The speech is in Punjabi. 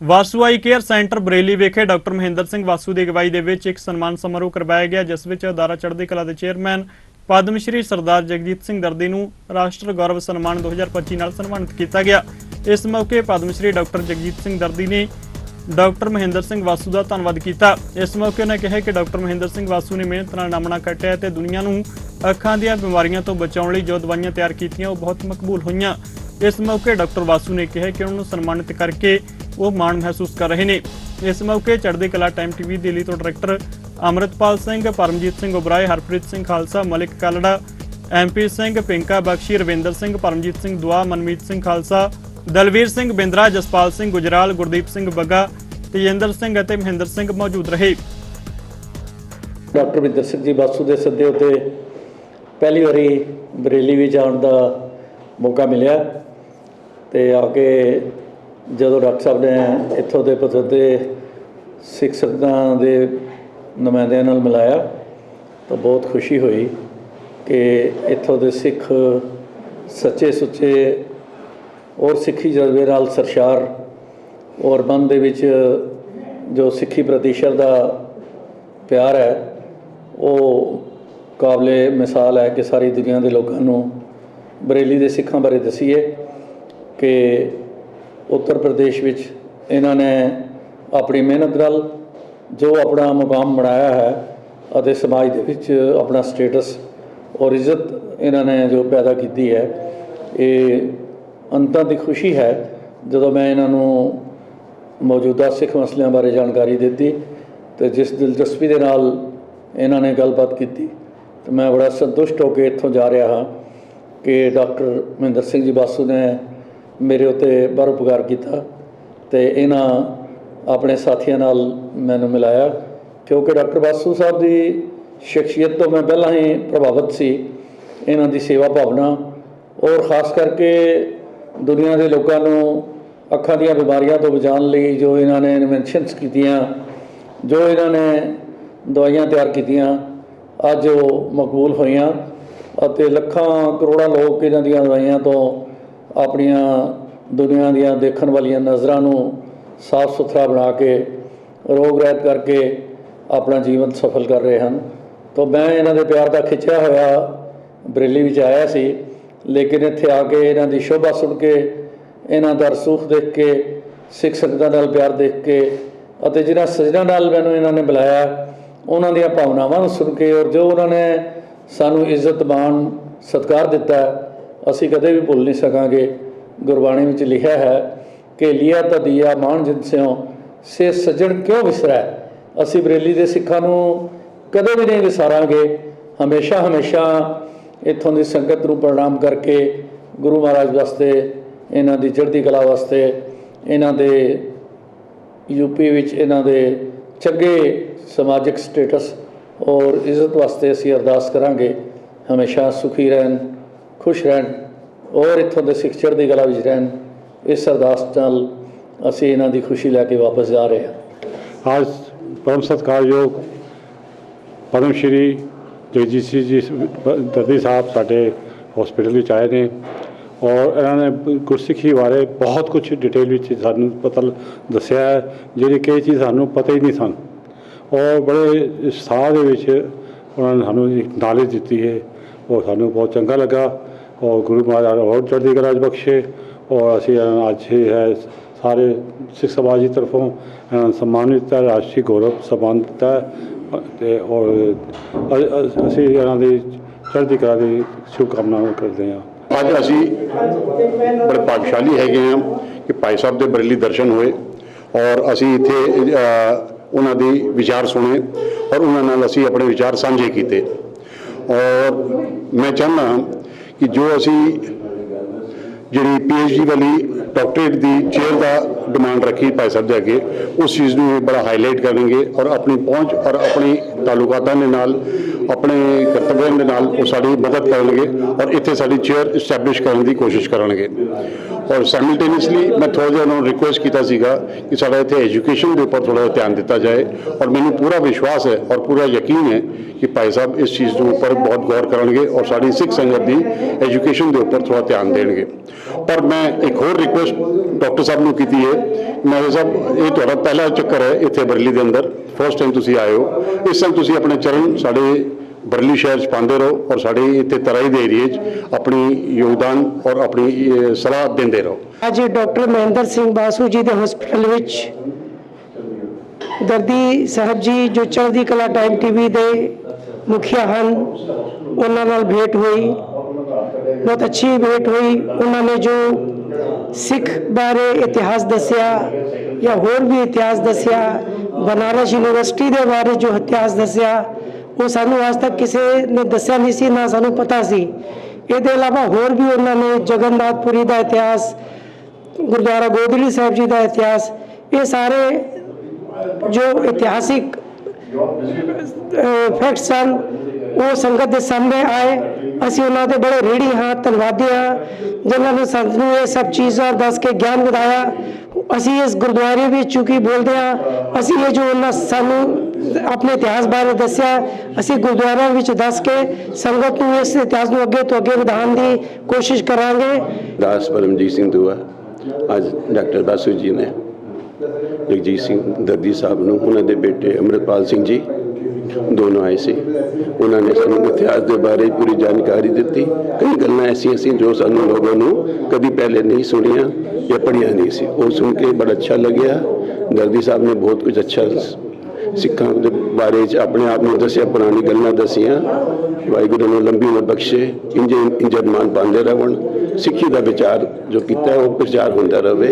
ਵਾਸੂ ਆਈ ਕੇਅਰ ਸੈਂਟਰ ਬਰੇਲੀ ਵਿਖੇ ਡਾਕਟਰ ਮਹਿੰਦਰ ਸਿੰਘ ਵਾਸੂ ਦੀ ਅਗਵਾਈ ਦੇ ਵਿੱਚ ਇੱਕ ਸਨਮਾਨ ਸਮਾਰੋਹ ਕਰਵਾਇਆ ਗਿਆ, ਜਿਸ ਵਿੱਚ ਅਦਾਰਾ ਚੜ੍ਹਦੀ ਕਲਾ ਦੇ ਚੇਅਰਮੈਨ ਪਦਮ ਸ਼੍ਰੀ ਸਰਦਾਰ ਜਗਜੀਤ ਸਿੰਘ ਦਰਦੀ ਨੂੰ ਰਾਸ਼ਟਰ ਗੌਰਵ ਸਨਮਾਨ 2025 ਨਾਲ ਸਨਮਾਨਿਤ ਕੀਤਾ ਗਿਆ। ਇਸ ਮੌਕੇ ਪਦਮ ਸ਼੍ਰੀ ਡਾਕਟਰ ਜਗਜੀਤ ਸਿੰਘ ਦਰਦੀ ਨੇ ਡਾਕਟਰ ਮਹਿੰਦਰ ਸਿੰਘ ਵਾਸੂ ਦਾ ਧੰਨਵਾਦ ਕੀਤਾ। ਇਸ ਮੌਕੇ ਉਹਨੇ ਕਿਹਾ ਕਿ ਡਾਕਟਰ ਮਹਿੰਦਰ ਸਿੰਘ ਵਾਸੂ ਨੇ ਮਿਹਨਤ ਨਾਲ ਨਾਮਣਾ ਕੱਟਿਆ ਤੇ ਦੁਨੀਆ ਨੂੰ ਅੱਖਾਂ ਦੀਆਂ ਬਿਮਾਰੀਆਂ ਤੋਂ ਬਚਾਉਣ ਲਈ ਜੋ ਦਵਾਈਆਂ ਤਿਆਰ ਕੀਤੀਆਂ, ਉਹ ਬਹੁਤ ਮਕਬੂਲ ਹੋਈਆਂ। ਇਸ ਮੌਕੇ ਡਾਕਟਰ ਵਾਸੂ ਨੇ ਕਿਹਾ ਕਿ ਉਹਨਾਂ ਨੂੰ ਸਨਮਾਨਿਤ ਕਰਕੇ ਉਹ ਮਾਣ ਮਹਿਸੂਸ ਕਰ ਰਹੇ ਨੇ। ਇਸ ਮੌਕੇ ਚੜ੍ਹਦੀ ਕਲਾ ਟਾਈਮ ਟੀਵੀ ਦਿੱਲੀ ਤੋਂ director Amritpal Singh, Paramjit Singh Oberoi, Harpreet Singh Khalsa, Malik Kalra M P Singh, Pinka Bakshi, Ravinder Singh, Paramjit Singh Dua, Manmeet Singh Khalsa, Dalvir Singh Bindra, Jaspal Singh Gujral, Gurdeep Singh Bagga, Tejinder Singh ਅਤੇ ਮਹਿੰਦਰ ਸਿੰਘ ਮੌਜੂਦ ਰਹੇ। ਡਾਕਟਰ ਵਿਦਰ ਸਿੰਘ ਜੀ ਬਾਸੂ ਦੇ ਸੱਦੇ ਉੱਤੇ ਪਹਿਲੀ ਵਾਰੀ ਬਰੇਲੀ ਵਿੱਚ ਆਉਣ ਦਾ ਮੌਕਾ ਮਿਲਿਆ ਤੇ ਆ ਕੇ ਜਦੋਂ ਡਾਕਟਰ ਸਾਹਿਬ ਨੇ ਇੱਥੋਂ ਦੇ ਪਤਵੰਤੇ ਸਿੱਖ ਸੰਗਤਾਂ ਦੇ ਨੁਮਾਇੰਦਿਆਂ ਨਾਲ ਮਿਲਾਇਆ, ਤਾਂ ਬਹੁਤ ਖੁਸ਼ੀ ਹੋਈ ਕਿ ਇੱਥੋਂ ਦੇ ਸਿੱਖ ਸੱਚੇ ਸੁੱਚੇ ਔਰ ਸਿੱਖੀ ਜਜ਼ਬੇ ਨਾਲ ਸਰਸ਼ਾਰ ਔਰ ਮਨ ਦੇ ਵਿੱਚ ਜੋ ਸਿੱਖੀ ਪ੍ਰਤੀ ਸ਼ਰਧਾ ਪਿਆਰ ਹੈ, ਉਹ ਕਾਬਲੇ ਮਿਸਾਲ ਹੈ ਕਿ ਸਾਰੀ ਦੁਨੀਆ ਦੇ ਲੋਕਾਂ ਨੂੰ ਬਰੇਲੀ ਦੇ ਸਿੱਖਾਂ ਬਾਰੇ ਦਸੀਏ ਕਿ ਉੱਤਰ ਪ੍ਰਦੇਸ਼ ਵਿੱਚ ਇਹਨਾਂ ਨੇ ਆਪਣੀ ਮਿਹਨਤ ਨਾਲ ਜੋ ਆਪਣਾ ਮੁਕਾਮ ਬਣਾਇਆ ਹੈ ਅਤੇ ਸਮਾਜ ਦੇ ਵਿੱਚ ਆਪਣਾ ਸਟੇਟਸ ਔਰ ਇੱਜ਼ਤ ਇਹਨਾਂ ਨੇ ਜੋ ਪੈਦਾ ਕੀਤੀ ਹੈ, ਇਹ ਅੰਤਾਂ ਦੀ ਖੁਸ਼ੀ ਹੈ। ਜਦੋਂ ਮੈਂ ਇਹਨਾਂ ਨੂੰ ਮੌਜੂਦਾ ਸਿੱਖ ਮਸਲਿਆਂ ਬਾਰੇ ਜਾਣਕਾਰੀ ਦਿੱਤੀ ਤੇ ਜਿਸ ਦਿਲਚਸਪੀ ਦੇ ਨਾਲ ਇਹਨਾਂ ਨੇ ਗੱਲਬਾਤ ਕੀਤੀ, ਤੇ ਮੈਂ ਬੜਾ ਸੰਤੁਸ਼ਟ ਹੋ ਕੇ ਇੱਥੋਂ ਜਾ ਰਿਹਾ ਹਾਂ ਕਿ ਡਾਕਟਰ ਮਹਿੰਦਰ ਸਿੰਘ ਜੀ ਬਾਸੂ ਨੇ ਮੇਰੇ ਉੱਤੇ ਬਰਉਪਕਾਰ ਕੀਤਾ ਤੇ ਇਹਨਾਂ ਆਪਣੇ ਸਾਥੀਆਂ ਨਾਲ ਮੈਨੂੰ ਮਿਲਾਇਆ। ਕਿਉਂਕਿ ਡਾਕਟਰ ਬਾਸੂ ਸਾਹਿਬ ਦੀ ਸ਼ਖਸੀਅਤ ਤੋਂ ਮੈਂ ਪਹਿਲਾਂ ਹੀ ਪ੍ਰਭਾਵਿਤ ਸੀ ਇਹਨਾਂ ਦੀ ਸੇਵਾ ਭਾਵਨਾ। ਔਰ ਖਾਸ ਕਰਕੇ ਦੁਨੀਆ ਦੇ ਲੋਕਾਂ ਨੂੰ ਅੱਖਾਂ ਦੀਆਂ ਬਿਮਾਰੀਆਂ ਤੋਂ ਬਚਾਉਣ ਲਈ ਜੋ ਇਹਨਾਂ ਨੇ ਇਨਵੈਂਸ਼ਨਸ ਕੀਤੀਆਂ, ਜੋ ਇਹਨਾਂ ਨੇ ਦਵਾਈਆਂ ਤਿਆਰ ਕੀਤੀਆਂ, ਅੱਜ ਉਹ ਮਕਬੂਲ ਹੋਈਆਂ ਅਤੇ ਲੱਖਾਂ ਕਰੋੜਾਂ ਲੋਕ ਇਹਨਾਂ ਦੀਆਂ ਦਵਾਈਆਂ ਤੋਂ ਆਪਣੀਆਂ ਦੁਨੀਆ ਦੀਆਂ ਦੇਖਣ ਵਾਲੀਆਂ ਨਜ਼ਰਾਂ ਨੂੰ ਸਾਫ਼ ਸੁਥਰਾ ਬਣਾ ਕੇ, ਰੋਗ ਰਹਿਤ ਕਰਕੇ ਆਪਣਾ ਜੀਵਨ ਸਫਲ ਕਰ ਰਹੇ ਹਨ। ਤਾਂ ਮੈਂ ਇਹਨਾਂ ਦੇ ਪਿਆਰ ਦਾ ਖਿੱਚਿਆ ਹੋਇਆ ਬਰੇਲੀ ਵਿੱਚ ਆਇਆ ਸੀ, ਲੇਕਿਨ ਇੱਥੇ ਆ ਕੇ ਇਹਨਾਂ ਦੀ ਸ਼ੋਭਾ ਸੁਣ ਕੇ, ਇਹਨਾਂ ਦਾ ਰਸੂਖ ਦੇਖ ਕੇ, ਸਿੱਖ ਸੰਗਤਾਂ ਨਾਲ ਪਿਆਰ ਦੇਖ ਕੇ ਅਤੇ ਜਿਹਨਾਂ ਸਜਣਾ ਨਾਲ ਮੈਨੂੰ ਇਹਨਾਂ ਨੇ ਬੁਲਾਇਆ, ਉਹਨਾਂ ਦੀਆਂ ਭਾਵਨਾਵਾਂ ਨੂੰ ਸੁਣ ਕੇ ਔਰ ਜੋ ਉਹਨਾਂ ਨੇ ਸਾਨੂੰ ਇੱਜ਼ਤ ਮਾਣ ਸਤਿਕਾਰ ਦਿੱਤਾ ਅਸੀਂ ਕਦੇ ਵੀ ਭੁੱਲ ਨਹੀਂ ਸਕਾਂਗੇ। ਗੁਰਬਾਣੀ ਵਿੱਚ ਲਿਖਿਆ ਹੈ ਕਿ ਲਿਆ ਤਾਂ ਦਿਆ ਮਾਣ ਜਿਨਸਿਓ ਸੇ ਸਜਣ ਕਿਉਂ ਵਿਸਰੈ? ਅਸੀਂ ਬਰੇਲੀ ਦੇ ਸਿੱਖਾਂ ਨੂੰ ਕਦੇ ਵੀ ਨਹੀਂ ਵਿਸਾਰਾਂਗੇ। ਹਮੇਸ਼ਾ ਹਮੇਸ਼ਾ ਇੱਥੋਂ ਦੀ ਸੰਗਤ ਨੂੰ ਪ੍ਰਣਾਮ ਕਰਕੇ ਗੁਰੂ ਮਹਾਰਾਜ ਵਾਸਤੇ, ਇਹਨਾਂ ਦੀ ਚੜ੍ਹਦੀ ਕਲਾ ਵਾਸਤੇ, ਇਹਨਾਂ ਦੇ ਯੂਪੀ ਵਿੱਚ ਇਹਨਾਂ ਦੇ ਚੰਗੇ ਸਮਾਜਿਕ ਸਟੇਟਸ ਔਰ ਇੱਜ਼ਤ ਵਾਸਤੇ ਅਸੀਂ ਅਰਦਾਸ ਕਰਾਂਗੇ। ਹਮੇਸ਼ਾ ਸੁਖੀ ਰਹਿਣ। ਖੁਸ਼ ਰਹਿਣ, ਔਰ ਇੱਥੋਂ ਦੇ ਸਿੱਖਚਰ ਦੀ ਗਲਾ ਵਿੱਚ ਰਹਿਣ, ਇਸ ਅਰਦਾਸ ਨਾਲ ਅਸੀਂ ਇਹਨਾਂ ਦੀ ਖੁਸ਼ੀ ਲੈ ਕੇ ਵਾਪਸ ਜਾ ਰਹੇ ਹਾਂ। ਅੱਜ ਪਰਮ ਸਤਕਾਰਯੋਗ ਪਰਮ ਸ਼੍ਰੀ ਜਗਜੀਤ ਜੀ ਦਰਦੀ ਸਾਹਿਬ ਸਾਡੇ ਹਸਪੀਟਲ ਵਿੱਚ ਆਏ ਨੇ, ਔਰ ਇਹਨਾਂ ਨੇ ਗੁਰਸਿੱਖੀ ਬਾਰੇ ਬਹੁਤ ਕੁਝ ਡਿਟੇਲ ਵਿੱਚ ਸਾਨੂੰ ਪਤਾ ਦੱਸਿਆ ਜਿਹੜੀ ਕਿ ਚੀਜ਼ ਸਾਨੂੰ ਪਤਾ ਹੀ ਨਹੀਂ ਸਨ। ਔਰ ਬੜੇ ਸਾਹ ਦੇ ਵਿੱਚ ਉਹਨਾਂ ਨੇ ਸਾਨੂੰ ਇੱਕ ਨੌਲੇਜ ਦਿੱਤੀ ਹੈ ਉਹ ਸਾਨੂੰ ਬਹੁਤ ਚੰਗਾ ਲੱਗਾ। ਔਰ ਗੁਰੂ ਮਹਾਰਾਜ ਹੋਰ ਚੜ੍ਹਦੀ ਕਲਾ 'ਚ ਬਖਸ਼ੇ ਔਰ ਅਸੀਂ ਇਹਨਾਂ ਨੂੰ ਅੱਜ ਹੀ ਹੈ ਸਾਰੇ ਸਿੱਖ ਸਮਾਜ ਦੀ ਤਰਫੋਂ ਇਹਨਾਂ ਨੂੰ ਸਨਮਾਨ ਦਿੱਤਾ ਰਾਸ਼ਟਰੀ ਗੌਰਵ ਸਨਮਾਨ ਦਿੱਤਾ ਹੈ ਤੇ ਔਰ ਅ- ਅਸੀਂ ਇਹਨਾਂ ਦੀ ਚੜ੍ਹਦੀ ਕਲਾ ਦੀ ਸ਼ੁਭਕਾਮਨਾਵਾਂ ਕਰਦੇ ਹਾਂ। ਅੱਜ ਅਸੀਂ ਬੜੇ ਭਾਗਸ਼ਾਲੀ ਹੈਗੇ ਹਾਂ ਕਿ ਭਾਈ ਸਾਹਿਬ ਦੇ ਬਰੇਲੀ ਦਰਸ਼ਨ ਹੋਏ ਔਰ ਅਸੀਂ ਇੱਥੇ ਅ, ਉਹਨਾਂ ਦੀ ਵਿਚਾਰ ਸੁਣੇ ਔਰ ਉਹਨਾਂ ਨਾਲ ਅਸੀਂ ਆਪਣੇ ਵਿਚਾਰ ਸਾਂਝੇ ਕੀਤੇ। ਔਰ ਮੈਂ ਚਾਹੁੰਦਾ ਕਿ ਜੋ ਅਸੀਂ ਜਿਹੜੀ ਪੀਐਚਡੀ ਵਾਲੀ ਡਾਕਟਰੇਟ ਦੀ ਚੇਅਰ ਦਾ ਡਿਮਾਂਡ ਰੱਖੀ ਭਾਈ ਸਾਹਿਬ ਦੇ ਅੱਗੇ, ਉਸ ਚੀਜ਼ ਨੂੰ ਇਹ ਬੜਾ ਹਾਈਲਾਈਟ ਕਰਨਗੇ ਔਰ ਆਪਣੀ ਪਹੁੰਚ ਔਰ ਆਪਣੀ ਤਾਲੁਕਾਤਾਂ ਦੇ ਨਾਲ, ਆਪਣੇ ਕਰਤੱਵਿਆਂ ਦੇ ਨਾਲ ਉਹ ਸਾਡੀ ਮਦਦ ਕਰਨਗੇ ਔਰ ਇੱਥੇ ਸਾਡੀ ਚੇਅਰ ਇਸਟੈਬਲਿਸ਼ ਕਰਨ ਦੀ ਕੋਸ਼ਿਸ਼ ਕਰਨਗੇ। ਔਰ ਸਾਈਮਲਟੇਨੀਅਸਲੀ ਮੈਂ ਥੋੜ੍ਹਾ ਜਿਹਾ ਉਹਨਾਂ ਨੂੰ ਰਿਕੁਐਸਟ ਕੀਤਾ ਸੀਗਾ ਕਿ ਸਾਡਾ ਇੱਥੇ ਐਜੂਕੇਸ਼ਨ ਦੇ ਉੱਪਰ ਥੋੜ੍ਹਾ ਜਿਹਾ ਧਿਆਨ ਦਿੱਤਾ ਜਾਏ ਔਰ ਮੈਨੂੰ ਪੂਰਾ ਵਿਸ਼ਵਾਸ ਹੈ ਔਰ ਪੂਰਾ ਯਕੀਨ ਹੈ ਕਿ ਭਾਈ ਸਾਹਿਬ ਇਸ ਚੀਜ਼ ਦੇ ਉੱਪਰ ਬਹੁਤ ਗੌਰ ਕਰਨਗੇ ਔਰ ਸਾਡੀ ਸਿੱਖ ਸੰਗਤ ਦੀ ਐਜੂਕੇਸ਼ਨ ਦੇ ਉੱਪਰ ਥੋੜ੍ਹਾ ਧਿਆਨ ਦੇਣਗੇ। ਪਰ ਮੈਂ ਇੱਕ ਹੋਰ ਰਿਕੁਐਸਟ ਡਾਕਟਰ ਸਾਹਿਬ ਨੂੰ ਕੀਤੀ ਹੈ। ਮੈਂ ਸਾਹਿਬ, ਇਹ ਤੁਹਾਡਾ ਪਹਿਲਾ ਚੱਕਰ ਹੈ ਇੱਥੇ ਬਰਲੀ ਦੇ ਅੰਦਰ। ਫਸਟ ਟਾਈਮ ਤੁਸੀਂ ਆਏ ਹੋ। ਇਸ ਸਾਲ ਤੁਸੀਂ ਆਪਣੇ ਚਰਨ ਸਾਡੇ ਬਰਲੀ ਸ਼ਹਿਰ 'ਚ ਪਾਉਂਦੇ ਰਹੋ ਔਰ ਸਾਡੇ ਇੱਥੇ ਤਰਾਈ ਦੇ ਏਰੀਏ 'ਚ ਆਪਣੀ ਯੋਗਦਾਨ ਔਰ ਆਪਣੀ ਸਲਾਹ ਦਿੰਦੇ ਰਹੋ। ਅੱਜ ਡਾਕਟਰ ਮਹਿੰਦਰ ਸਿੰਘ ਬਾਸੂ ਜੀ ਦੇ ਹਸਪੀਟਲ ਵਿੱਚ ਦਰਦੀ ਸਾਹਿਬ ਜੀ ਜੋ ਚੜ੍ਹਦੀ ਕਲਾ ਟਾਈਮ ਟੀਵੀ ਦੇ ਮੁਖੀਆ ਹਨ, ਉਹਨਾਂ ਨਾਲ ਭੇਟ ਹੋਈ। ਬਹੁਤ ਅੱਛੀ ਭੇਟ ਹੋਈ। ਉਹਨਾਂ ਨੇ ਜੋ ਸਿੱਖ ਬਾਰੇ ਇਤਿਹਾਸ ਦੱਸਿਆ ਜਾਂ ਹੋਰ ਵੀ ਇਤਿਹਾਸ ਦੱਸਿਆ, ਬਨਾਰਸ ਯੂਨੀਵਰਸਿਟੀ ਦੇ ਬਾਰੇ ਜੋ ਇਤਿਹਾਸ ਦੱਸਿਆ ਉਹ ਸਾਨੂੰ ਅੱਜ ਤੱਕ ਕਿਸੇ ਨੇ ਦੱਸਿਆ ਨਹੀਂ ਸੀ, ਨਾ ਸਾਨੂੰ ਪਤਾ ਸੀ। ਇਹਦੇ ਇਲਾਵਾ ਹੋਰ ਵੀ ਉਹਨਾਂ ਨੇ ਜਗਨਨਾਥਪੁਰੀ ਦਾ ਇਤਿਹਾਸ, ਗੁਰਦੁਆਰਾ ਗੋਦੜੀ ਸਾਹਿਬ ਜੀ ਦਾ ਇਤਿਹਾਸ, ਇਹ ਸਾਰੇ ਜੋ ਇਤਿਹਾਸਿਕ ਫੈਕਟਸ ਹਨ, ਉਹ ਸੰਗਤ ਦੇ ਸਾਹਮਣੇ ਆਏ। ਅਸੀਂ ਉਹਨਾਂ ਦੇ ਬੜੇ ਰੇੜੀ ਹਾਂ, ਧੰਨਵਾਦੀ ਹਾਂ, ਜਿਨ੍ਹਾਂ ਨੇ ਸਾਨੂੰ ਇਹ ਸਭ ਚੀਜ਼ਾਂ ਦੱਸ ਕੇ ਗਿਆਨ ਵਧਾਇਆ। ਅਸੀਂ ਇਸ ਗੁਰਦੁਆਰੇ ਵਿੱਚ ਚੁਕੀ ਬੋਲਦੇ ਹਾਂ, ਅਸੀਂ ਇਹ ਜੋ ਉਹਨਾਂ ਸਾਨੂੰ ਆਪਣੇ ਇਤਿਹਾਸ ਬਾਰੇ ਦੱਸਿਆ, ਅਸੀਂ ਗੁਰਦੁਆਰਿਆਂ ਵਿੱਚ ਦੱਸ ਕੇ ਸੰਗਤ ਨੂੰ ਇਸ ਇਤਿਹਾਸ ਨੂੰ ਅੱਗੇ ਤੋਂ ਅੱਗੇ ਵਧਾਉਣ ਦੀ ਕੋਸ਼ਿਸ਼ ਕਰਾਂਗੇ। ਦਾਸ ਪਰਮਜੀਤ ਸਿੰਘ ਦੁਆ, ਅੱਜ ਡਾਕਟਰ ਬਾਸੂ ਜੀ ਨੇ ਜਗਜੀਤ ਸਿੰਘ ਦਰਦੀ ਸਾਹਿਬ ਨੂੰ, ਉਹਨਾਂ ਦੇ ਬੇਟੇ ਅੰਮ੍ਰਿਤਪਾਲ ਸਿੰਘ ਜੀ ਦੋਨੋਂ ਆਏ ਸੀ। ਉਹਨਾਂ ਨੇ ਸਾਨੂੰ ਇਤਿਹਾਸ ਦੇ ਬਾਰੇ ਪੂਰੀ ਜਾਣਕਾਰੀ ਦਿੱਤੀ। ਕਈ ਗੱਲਾਂ ਐਸੀਆਂ ਸੀ ਜੋ ਸਾਨੂੰ ਲੋਕਾਂ ਨੂੰ ਕਦੀ ਪਹਿਲੇ ਨਹੀਂ ਸੁਣੀਆਂ ਜਾਂ ਪੜ੍ਹੀਆਂ ਨਹੀਂ ਸੀ। ਉਹ ਸੁਣ ਕੇ ਬੜਾ ਅੱਛਾ ਲੱਗਿਆ। ਦਰਦੀ ਸਾਹਿਬ ਨੇ ਬਹੁਤ ਕੁਝ ਅੱਛਾ ਸਿੱਖਾਂ ਦੇ ਬਾਰੇ ਚ ਆਪਣੇ ਆਪ ਨੂੰ ਦੱਸਿਆ, ਪੁਰਾਣੀ ਗੱਲਾਂ ਦੱਸੀਆਂ। ਵਾਹਿਗੁਰੂ ਨੂੰ ਲੰਬੀ ਉਮਰ ਬਖਸ਼ੇ, ਇੰਜ ਇੰਜਨ ਮਾਨ ਪਾਉਂਦੇ ਰਹਿਣ। ਸਿੱਖੀ ਦਾ ਵਿਚਾਰ ਜੋ ਕੀਤਾ, ਉਹ ਪ੍ਰਚਾਰ ਹੁੰਦਾ ਰਹੇ।